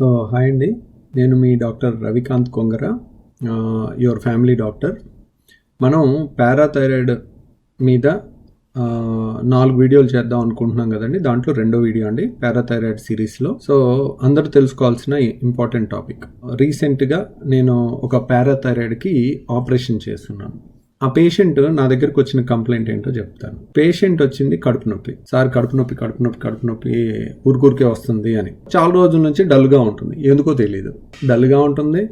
So hi అండి. నేను మీ doctor Ravikanth Kongara your family doctor. మనం పారాథైరాయిడ్ మీద నాలుగు వీడియోలు చేద్దాం అనుకుంటున్నాం కదండి. దాంట్లో రెండో వీడియో అండి పారాథైరాయిడ్ సిరీస్లో. సో అందరూ తెలుసుకోవాల్సిన ఇంపార్టెంట్ టాపిక్. రీసెంట్గా నేను ఒక పారాథైరాయిడ్కి ఆపరేషన్ చేస్తున్నాను. ఆ పేషెంట్ నా దగ్గరకు వచ్చిన కంప్లైంట్ ఏంటో చెప్తాను. పేషెంట్ వచ్చింది కడుపు నొప్పి. సార్ కడుపు నొప్పి కడుపు నొప్పి కడుపు నొప్పి ఊరికూరికే వస్తుంది అని. చాలా రోజుల నుంచి డల్గా ఉంటుంది. ఎందుకో తెలియదు డల్గా ఉంటుంది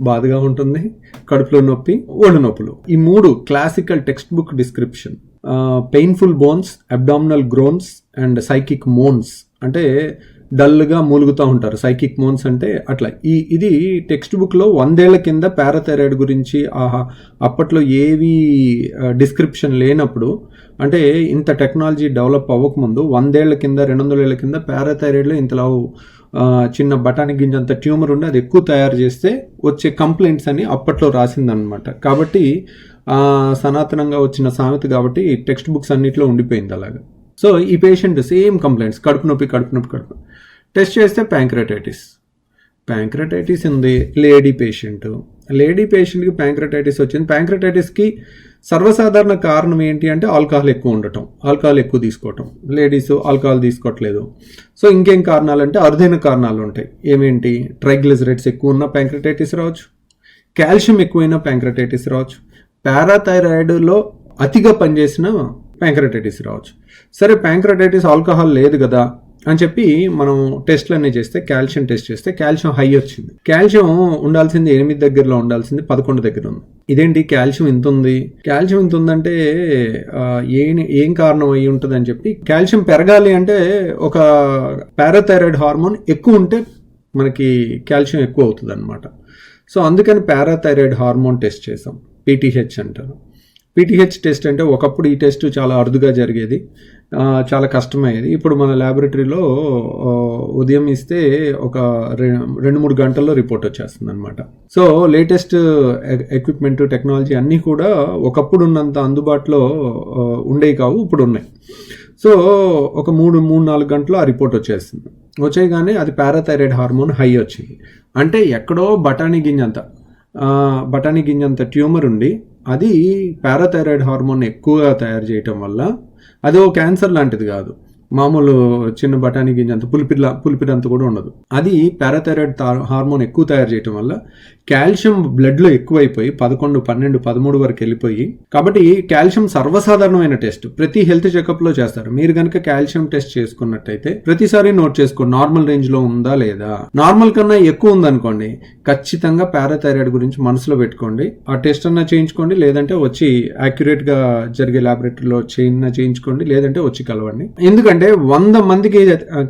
బాధగా ఉంటుంది కడుపులో నొప్పి ఒళ్ళు నొప్పులు. ఈ మూడు classical text book description painful bones abdominal groans and psychic moans అంటే డల్గా మూలుగుతూ ఉంటారు. సైకిక్ మోన్స్ అంటే అట్లా. ఈ ఇది టెక్స్ట్ బుక్లో వందేళ్ళ కింద పారాథైరాయిడ్ గురించి ఆహా అప్పట్లో ఏవి డిస్క్రిప్షన్ లేనప్పుడు అంటే ఇంత టెక్నాలజీ డెవలప్ అవ్వకముందు వందేళ్ళ కింద రెండు వందల ఏళ్ళ కింద పారాథైరాయిడ్లో ఇంతలా చిన్న బఠానీ గింజంత ట్యూమర్ ఉండి అది ఎక్కువ తయారు చేస్తే వచ్చే కంప్లైంట్స్ అని అప్పట్లో రాసిందనమాట కాబట్టి సనాతనంగా వచ్చిన సామెత కాబట్టి టెక్స్ట్ బుక్స్ అన్నిట్లో ఉండిపోయింది అలాగా. సో ఈ పేషెంట్ సేమ్ కంప్లైంట్స్ కడుపు నొప్పి కడుపు నొప్పి కడుపు టెస్ట్ చేస్తే ప్యాంక్రటైటిస్ ప్యాంక్రటైటిస్ ఉంది. లేడీ పేషెంట్ లేడీ పేషెంట్కి ప్యాంక్రటైటిస్ వచ్చింది. ప్యాంక్రటైటిస్కి సర్వసాధారణ కారణం ఏంటి అంటే ఆల్కహాల్ ఎక్కువ ఉండటం. ఆల్కహాల్ ఎక్కువ తీసుకోవటం. లేడీస్ ఆల్కహాల్ తీసుకోవట్లేదు. సో ఇంకేం కారణాలు అంటే అరుదైన కారణాలు ఉంటాయి. ఏమేంటి? ట్రైగ్లిజరైడ్స్ ఎక్కువ ఉన్న ప్యాంక్రటైటిస్ రావచ్చు. కాల్షియం ఎక్కువైన ప్యాంక్రటైటిస్ రావచ్చు. పారాథైరాయిడ్లో అతిగా పనిచేసిన ప్యాంక్రటైటిస్ రావచ్చు. సరే ప్యాంక్రటైటిస్ ఆల్కహాల్ లేదు కదా అని చెప్పి మనం టెస్ట్లు అన్నీ చేస్తే కాల్షియం టెస్ట్ చేస్తే కాల్షియం హై వచ్చింది. కాల్షియం ఉండాల్సింది ఎనిమిది దగ్గరలో ఉండాల్సింది పదకొండు దగ్గర ఉంది. ఇదేంటి? కాల్షియం ఇంత ఉంది? కాల్షియం ఇంత ఉందంటే ఏం ఏం కారణం అయి ఉంటుంది అని చెప్పి కాల్షియం పెరగాలి అంటే ఒక పారాథైరాయిడ్ హార్మోన్ ఎక్కువ ఉంటే మనకి కాల్షియం ఎక్కువ అవుతుంది అనమాట సో అందుకని పారాథైరాయిడ్ హార్మోన్ టెస్ట్ చేసాం పీటీహెచ్ అంటారు. పీటీహెచ్ టెస్ట్ అంటే ఒకప్పుడు ఈ టెస్ట్ చాలా అరుదుగా జరిగేది. చాలా కష్టమయ్యేది. ఇప్పుడు మన ల్యాబొరేటరీలో ఉదయం ఇస్తే ఒక రె- రెండు మూడు గంటల్లో రిపోర్ట్ వచ్చేస్తుంది అనమాట సో లేటెస్ట్ ఎక్విప్మెంట్ టెక్నాలజీ అన్నీ కూడా ఒకప్పుడు ఉన్నంత అందుబాటులో ఉండేవి కావు ఇప్పుడు ఉన్నాయి సో ఒక మూడు మూడు నాలుగు గంటలు ఆ రిపోర్ట్ వచ్చేస్తుంది. వచ్చేయగానే అది పారాథైరాయిడ్ హార్మోన్ హై వచ్చింది. అంటే ఎక్కడో బఠానీ గింజంత బఠానీ గింజంత ట్యూమర్ ఉండి అది పారాథైరాయిడ్ హార్మోన్ ఎక్కువగా తయారు చేయటం వల్ల అది ఓ క్యాన్సర్ లాంటిది కాదు. మామూలు చిన్న బఠానీ గింజ గింజంత పులిపిల్ల పులిపిరంత కూడా ఉండదు. అది పారాథైరాయిడ్ హార్మోన్ ఎక్కువ తయారు చేయటం వల్ల కాల్షియం బ్లడ్లో ఎక్కువైపోయి పదకొండు పన్నెండు పదమూడు వరకు వెళ్ళిపోయి కాబట్టి కాల్షియం సర్వసాధారణమైన టెస్ట్. ప్రతి హెల్త్ చెకప్లో చేస్తారు. మీరు కనుక కాల్షియం టెస్ట్ చేసుకున్నట్టయితే ప్రతిసారి నోట్ చేసుకోండి నార్మల్ రేంజ్లో ఉందా లేదా? నార్మల్ కన్నా ఎక్కువ ఉందనుకోండి ఖచ్చితంగా పారాథైరాయిడ్ గురించి మనసులో పెట్టుకోండి. ఆ టెస్ట్ అన్నా చేయించుకోండి లేదంటే వచ్చి యాక్యురేట్గా గా జరిగే ల్యాబొరేటరీలో చేయినా చేయించుకోండి లేదంటే వచ్చి కలవండి. ఎందుకంటే వంద మందికి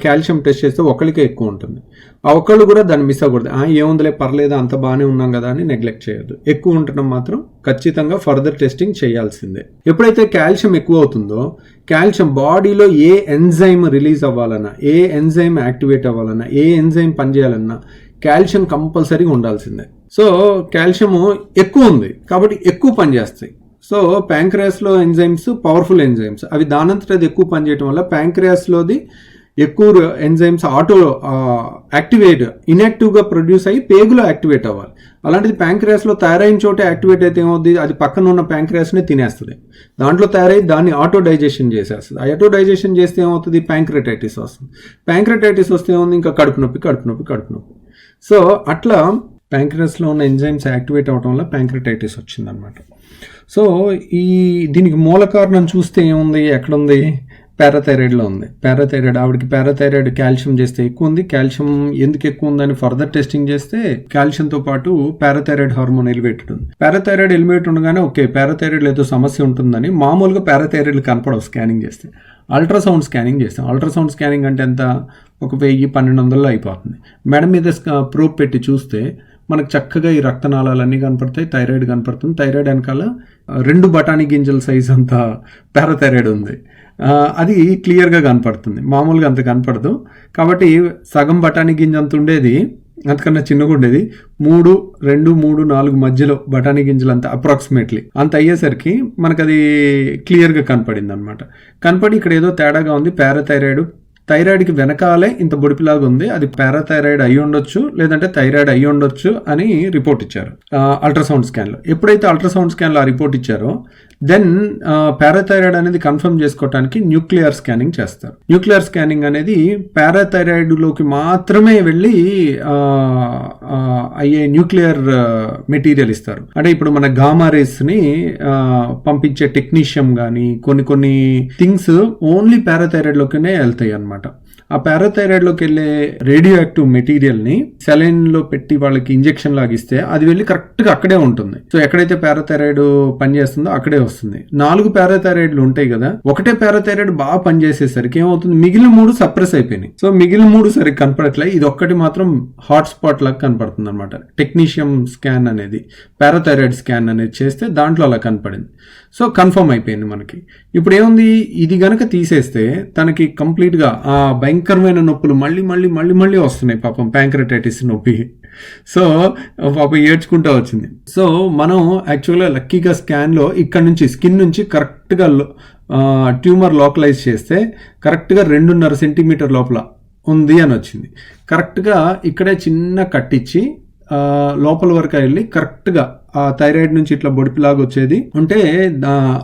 కాల్షియం టెస్ట్ చేస్తే ఒకరికే ఎక్కువ ఉంటుంది. ఆ ఒక్కళ్ళు కూడా దాన్ని మిస్ అవ్వకూడదు. ఏముందిలే పర్లేదు అంత బాగానే ఉన్నాం కదా అని నెగ్లెక్ట్ చేయొద్దు. ఎక్కువ ఉండటం మాత్రం ఖచ్చితంగా ఫర్దర్ టెస్టింగ్ చేయాల్సిందే. ఎప్పుడైతే కాల్షియం ఎక్కువ అవుతుందో కాల్షియం బాడీలో ఏ ఎంజైమ్ రిలీజ్ అవ్వాలన్నా ఏ ఎంజైమ్ యాక్టివేట్ అవ్వాలన్నా ఏ ఎంజైమ్ పనిచేయాలన్నా కాల్షియం కంపల్సరీగా ఉండాల్సిందే. సో కాల్షియం ఎక్కువ ఉంది కాబట్టి ఎక్కువ పనిచేస్తాయి. సో ప్యాంక్రియాస్లో ఎంజైమ్స్ పవర్ఫుల్ ఎంజైమ్స్. అవి దానంతట అది ఎక్కువ పనిచేయటం వల్ల ప్యాంక్రియాస్లోది ఎక్కువ ఎంజైమ్స్ ఆటో యాక్టివేట్ ఇన్యాక్టివ్గా ప్రొడ్యూస్ అయ్యి పేగులో యాక్టివేట్ అవ్వాలి. అలాంటిది ప్యాంక్రియాస్లో తయారైన చోట యాక్టివేట్ అయితే ఏమవుద్ది? అది పక్కన ఉన్న ప్యాంక్రియాస్ని తినేస్తుంది. దాంట్లో తయారై దాన్ని ఆటో డైజెషన్ చేసేస్తుంది. ఆ ఆటో డైజెషన్ చేస్తే ఏమవుతుంది? ప్యాంక్రటైటిస్ వస్తుంది. ప్యాంక్రటైటిస్ వస్తే ఏముంది? ఇంకా కడుపు నొప్పి కడుపు నొప్పి కడుపు నొప్పి. సో అట్లా ప్యాంక్రియాస్లో ఉన్న ఎంజైమ్స్ యాక్టివేట్ అవడం వల్ల ప్యాంక్రటైటిస్ వచ్చిందనమాట సో ఈ దీనికి మూల కారణం చూస్తే ఏముంది? ఎక్కడుంది? పారాథైరాయిడ్లో ఉంది. పారాథైరాయిడ్ ఆవిడకి పారాథైరాయిడ్ కాల్షియం చేస్తే ఎక్కువ ఉంది కాల్షియం ఎందుకు ఎక్కువ ఉందని ఫర్దర్ టెస్టింగ్ చేస్తే కాల్షియంతో పాటు పారాథైరాయిడ్ హార్మోన్ ఎలివేటెడ్ ఉంది పారాథైరాయిడ్ ఎలివేట్ ఉండగానే ఓకే పారాథైరాయిడ్ ఏదో సమస్య ఉంటుందని మామూలుగా పారాథైరాయిడ్ కనపడవు స్కానింగ్ చేస్తే. అల్ట్రాసౌండ్ స్కానింగ్ చేస్తాం. అల్ట్రాసౌండ్ స్కానింగ్ అంటే ఎంత? ఒక వెయ్యి పన్నెండు వందల్లో అయిపోతుంది. మెడ మీద ప్రోబ్ పెట్టి చూస్తే మనకు చక్కగా ఈ రక్తనాళాలన్నీ కనపడతాయి థైరాయిడ్ కనపడుతుంది. థైరాయిడ్ వెనకాల రెండు బఠానీ గింజల సైజ్ అంత పారాథైరాయిడ్ ఉంది. అది క్లియర్గా కనపడుతుంది. మామూలుగా అంత కనపడదు. కాబట్టి సగం బఠానీ గింజ అంత ఉండేది అంతకన్నా చిన్నగా ఉండేది. మూడు రెండు మూడు నాలుగు మధ్యలో బఠానీ గింజలు అంత అప్రాక్సిమేట్లీ అంత అయ్యేసరికి మనకు అది క్లియర్గా కనపడింది అనమాట కనపడి ఇక్కడ ఏదో తేడాగా ఉంది. పారాథైరాయిడ్ థైరాయిడ్కి వెనకాలే ఇంత బొడిపిలాగా ఉంది. అది పారాథైరాయిడ్ అయి ఉండొచ్చు లేదంటే థైరాయిడ్ అయి ఉండొచ్చు అని రిపోర్ట్ ఇచ్చారు. అల్ట్రాసౌండ్ స్కాన్లో. ఎప్పుడైతే అల్ట్రాసౌండ్ స్కాన్లో ఆ రిపోర్ట్ ఇచ్చారో దెన్ పారాథైరాయిడ్ అనేది కన్ఫర్మ్ చేసుకోవడానికి న్యూక్లియర్ స్కానింగ్ చేస్తారు. న్యూక్లియర్ స్కానింగ్ అనేది పారాథైరాయిడ్లోకి మాత్రమే వెళ్ళి అయ్యే న్యూక్లియర్ మెటీరియల్ ఇస్తారు. అంటే ఇప్పుడు మన గామారేస్ని పంపించే టెక్నీషియం కానీ కొన్ని కొన్ని థింగ్స్ ఓన్లీ పారాథైరాయిడ్లోకినే వెళ్తాయి అన్నమాట. ఆ పారాథైరాయిడ్లోకి వెళ్ళే రేడియో యాక్టివ్ మెటీరియల్ని సెలైన్లో పెట్టి వాళ్ళకి ఇంజెక్షన్ లాగిస్తే అది వెళ్ళి కరెక్ట్గా అక్కడే ఉంటుంది. సో ఎక్కడైతే పారాథైరాయిడ్ పనిచేస్తుందో అక్కడే వస్తుంది. నాలుగు పారాథైరాయిడ్లు ఉంటాయి కదా ఒకటే పారాథైరాయిడ్ బాగా పనిచేసేసరికి ఏమవుతుంది? మిగిలిన మూడు సప్రెస్ అయిపోయినాయి. సో మిగిలిన మూడు సరిగ్గా కనపడట్లే. ఇది ఒక్కటి మాత్రం హాట్ స్పాట్ లాగా కనపడుతుంది అనమాట టెక్నీషియం స్కాన్ అనేది పారాథైరాయిడ్ స్కాన్ అనేది చేస్తే దాంట్లో అలా కనపడింది. సో కన్ఫర్మ్ అయిపోయింది మనకి. ఇప్పుడు ఏముంది? ఇది గనక తీసేస్తే తనకి కంప్లీట్గా ఆ భయంకరమైన నొప్పులు మళ్ళీ మళ్ళీ మళ్ళీ మళ్ళీ వస్తున్నాయి. పాపం ప్యాంక్రటైటిస్ నొప్పి. సో పాపం ఏడ్చుకుంటూ వచ్చింది. సో మనం యాక్చువల్గా లక్కీగా స్కాన్లో ఇక్కడ నుంచి స్కిన్ నుంచి కరెక్ట్గా ట్యూమర్ లోకలైజ్ చేస్తే కరెక్ట్గా రెండున్నర సెంటీమీటర్ లోపల ఉంది అని వచ్చింది. కరెక్ట్గా ఇక్కడే చిన్న కట్టించి లోపల వరకు వెళ్ళి కరెక్ట్గా ఆ థైరాయిడ్ నుంచి ఇట్లా బొడిపిలాగా వచ్చేది. ఉంటే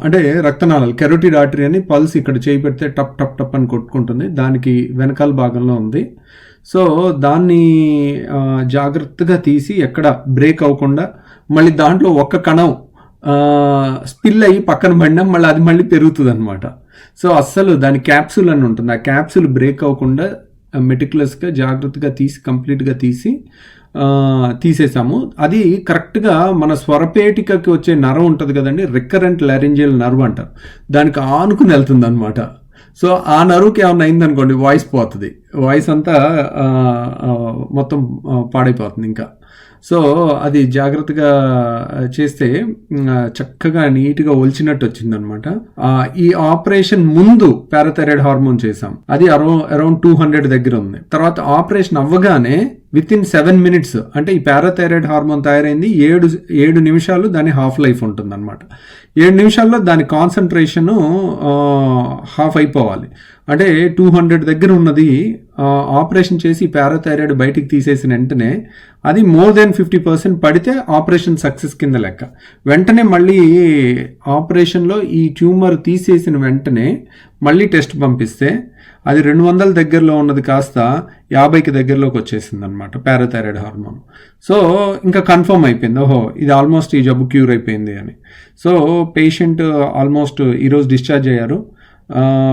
అంటే రక్తనాళాలు కెరోటిడ్ ఆర్టరీ అని పల్స్ ఇక్కడ చేయి పెడితే టప్ టప్ టప్ అని కొట్టుకుంటుంది. దానికి వెనకాల భాగంలో ఉంది. సో దాన్ని జాగ్రత్తగా తీసి ఎక్కడ బ్రేక్ అవ్వకుండా మళ్ళీ దాంట్లో ఒక్క కణం స్పిల్ అయ్యి పక్కన పడినా మళ్ళీ అది మళ్ళీ పెరుగుతుంది అనమాట సో అస్సలు దాని క్యాప్సూల్ అని ఉంటుంది. ఆ క్యాప్సూల్ బ్రేక్ అవ్వకుండా మెటిక్యులస్గా జాగ్రత్తగా తీసి కంప్లీట్గా తీసి తీసేసాము. అది కరెక్ట్గా మన స్వరపేటికకి వచ్చే నరం ఉంటుంది కదండి రికరెంట్ లారింజియల్ నర్వ్ అంటారు. దానికి ఆనుకుని వెళ్తుంది అనమాట సో ఆ నరువుకి ఏమైనా అయిందనుకోండి వాయిస్ పోతుంది. వాయిస్ అంతా మొత్తం పాడైపోతుంది ఇంకా. సో అది జాగ్రత్తగా చేస్తే చక్కగా నీట్గా ఒలిచినట్టు వచ్చిందనమాట ఈ ఆపరేషన్ ముందు పారాథైరాయిడ్ హార్మోన్ చేసాం అది అరౌండ్ అరౌండ్ టూ హండ్రెడ్ దగ్గర ఉంది. తర్వాత ఆపరేషన్ అవ్వగానే విత్ ఇన్ సెవెన్ మినిట్స్ అంటే ఈ పారాథైరాయిడ్ హార్మోన్ తయారైంది ఏడు ఏడు నిమిషాలు దాని హాఫ్ లైఫ్ ఉంటుంది అనమాట ఏడు నిమిషాల్లో దాని కాన్సన్ట్రేషన్ హాఫ్ అయిపోవాలి. అంటే టూ హండ్రెడ్ దగ్గర ఉన్నది ఆపరేషన్ చేసి పారాథైరాయిడ్ బయటికి తీసేసిన వెంటనే అది మోర్ దెన్ ఫిఫ్టీ పర్సెంట్ పడితే ఆపరేషన్ సక్సెస్ కింద లెక్క. వెంటనే మళ్ళీ ఆపరేషన్లో ఈ ట్యూమర్ తీసేసిన వెంటనే మళ్ళీ టెస్ట్ పంపిస్తే అది రెండు వందల దగ్గరలో ఉన్నది కాస్త యాభైకి దగ్గరలోకి వచ్చేసింది అనమాట పారాథైరాయిడ్ హార్మోన్. సో ఇంకా కన్ఫర్మ్ అయిపోయింది. ఓహో ఇది ఆల్మోస్ట్ ఈ జబ్బు క్యూర్ అయిపోయింది అని. సో పేషెంట్ ఆల్మోస్ట్ ఈరోజు డిశ్చార్జ్ అయ్యారు.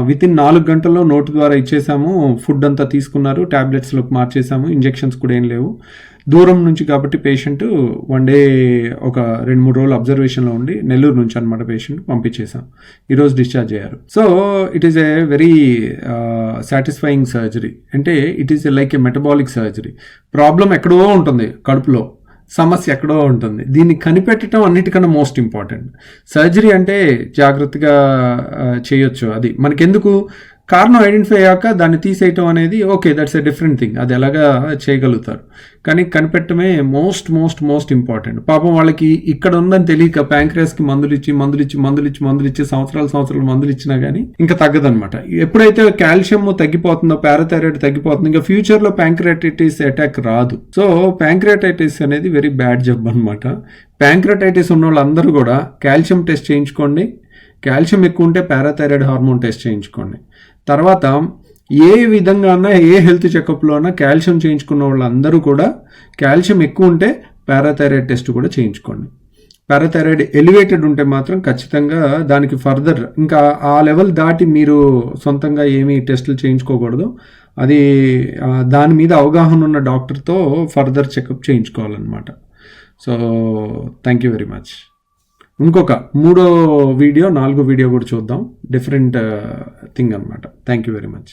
విత్ ఇన్ నాలుగు గంటల్లో నోటు ద్వారా ఇచ్చేసాము. ఫుడ్ అంతా తీసుకున్నారు. ట్యాబ్లెట్స్లోకి మార్చేసాము. ఇంజెక్షన్స్ కూడా ఏం లేవు. దూరం నుంచి కాబట్టి పేషెంట్ వన్ డే ఒక రెండు మూడు రోజులు అబ్జర్వేషన్లో ఉండి నెల్లూరు నుంచి అనమాట పేషెంట్ పంపించేసాం. ఈరోజు డిశ్చార్జ్ అయ్యారు. So it is a very satisfying surgery అంటే it is like a metabolic surgery problem ఎక్కడో ఉంటుంది కడుపులో. సమస్య ఎక్కడో ఉంటుంది. దీన్ని కనిపెట్టడం అన్నిటికన్నా మోస్ట్ ఇంపార్టెంట్. సర్జరీ అంటే జాగ్రత్తగా చేయొచ్చు. అది మనకెందుకు? కారణం ఐడెంటిఫై అయ్యాక దాన్ని తీసేయటం అనేది okay that's a different thing అది ఎలాగా చేయగలుగుతారు? కానీ కనిపెట్టడమే మోస్ట్ మోస్ట్ మోస్ట్ ఇంపార్టెంట్ పాపం వాళ్ళకి ఇక్కడ ఉందని తెలియక ప్యాంక్రియాస్కి మందులు ఇచ్చి మందులు ఇచ్చి మందులు ఇచ్చి మందులు ఇచ్చి సంవత్సరాలు సంవత్సరాలు మందులు ఇచ్చినా కానీ ఇంకా తగ్గదనమాట ఎప్పుడైతే కాల్షియం తగ్గిపోతుందో పారాథైరాయిడ్ తగ్గిపోతుందో ఇంకా ఫ్యూచర్లో ప్యాంక్రియాటైటిస్ అటాక్ రాదు. సో ప్యాంక్రియాటైటిస్ అనేది వెరీ బ్యాడ్ జబ్బు అనమాట ప్యాంక్రియాటైటిస్ ఉన్న వాళ్ళందరూ కూడా కాల్షియం టెస్ట్ చేయించుకోండి. కాల్షియం ఎక్కువ ఉంటే పారాథైరాయిడ్ హార్మోన్ టెస్ట్ చేయించుకోండి. తర్వాత ఏ విధంగా ఏ హెల్త్ చెకప్లో అన్నా కాల్షియం చేయించుకున్న వాళ్ళందరూ కూడా కాల్షియం ఎక్కువ ఉంటే పారాథైరాయిడ్ టెస్ట్ కూడా చేయించుకోండి. పారాథైరాయిడ్ ఎలివేటెడ్ ఉంటే మాత్రం ఖచ్చితంగా దానికి ఫర్దర్ ఇంకా ఆ లెవెల్ దాటి మీరు సొంతంగా ఏమీ టెస్టులు చేయించుకోకూడదు. అది దాని మీద అవగాహన ఉన్న డాక్టర్తో further checkup చేయించుకోవాలన్నమాట. So thank you very much. ఇంకొక మూడో వీడియో నాలుగో వీడియో కూడా చూద్దాం. డిఫరెంట్ థింగ్ అనమాట థ్యాంక్ యూ వెరీ మచ్